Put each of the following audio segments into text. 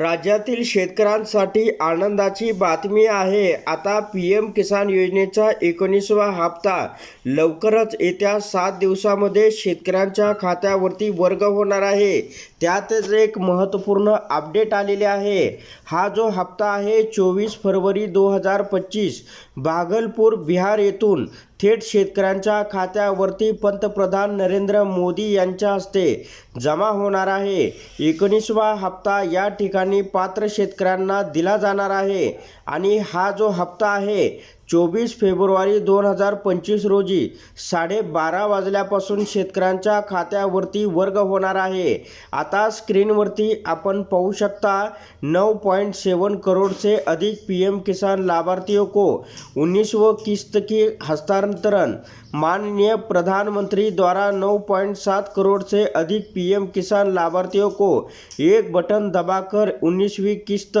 राज्यातील शेतकऱ्यांसाठी आनंदाची बातमी आहे. आता पी एम किसान योजनेचा एकोणीसवा हप्ता. लवकरच येत्या सात दिवसामध्ये शेतकऱ्यांच्या खात्यावरती वर्ग होणार आहे. त्यातच एक महत्त्वपूर्ण अपडेट आलेले आहे. हा जो हप्ता आहे चोवीस फरवरी दोन हजार पच्चीस भागलपूर बिहार येथून थेट शेतकऱ्यांच्या खात्यावरती पंतप्रधान नरेंद्र मोदी यांच्या हस्ते जमा होणार आहे. एकोणीसवा हप्ता या ठिकाणी पात्र शेतकऱ्यांना दिला जाणार आहे आणि हा जो हप्ता आहे चोवीस फेब्रुवारी दोन हजार पंचवीस रोजी साडेबारा वाजल्यापासून शेतकऱ्यांच्या खात्यावरती वर्ग होणार आहे. आता स्क्रीनवरती आपण पाहू शकता नऊ पॉईंट सेवन करोडचे से अधिक पीएम किसान लाभार्थियों को उन्नीसवं किस्त की हस्तांतरण. माननीय प्रधानमंत्री द्वारा नौ पॉइंट सात करोड़ से अधिक पीएम किसान लाभार्थियों को एक बटन दबाकर उन्नीसवीं किस्त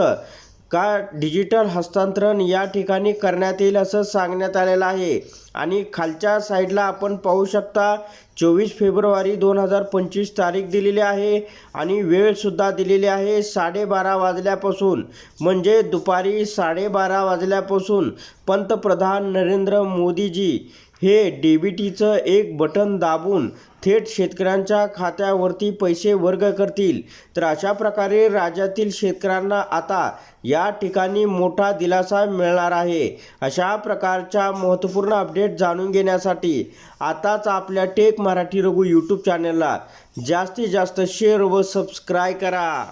का डिजिटल हस्तांतरण या ठिकाणी करण्यात येईल असं सांगण्यात आलेलं आहे? आणि खालच्या साईडला आपण पाहू शकता चोवीस फेब्रुवारी दोन हजार पंचवीस तारीख दिलेली आहे आणि वेळसुद्धा दिलेली आहे साडेबारा वाजल्यापासून. म्हणजे दुपारी साडेबारा वाजल्यापासून पंतप्रधान नरेंद्र मोदीजी हे डी बी टीचं एक बटन दाबून थेट शेतकऱ्यांच्या खात्यावरती पैसे वर्ग करतील. तर अशा प्रकारे राज्यातील शेतकऱ्यांना आता या ठिकाणी मोठा दिलासा मिळणार आहे. अशा प्रकारच्या महत्त्वपूर्ण अपडेट जाणून घेण्यासाठी आताच आपल्या टेक मराठी रघु यूट्यूब चॅनलला जास्तीत जास्त शेअर व सबस्क्राय करा.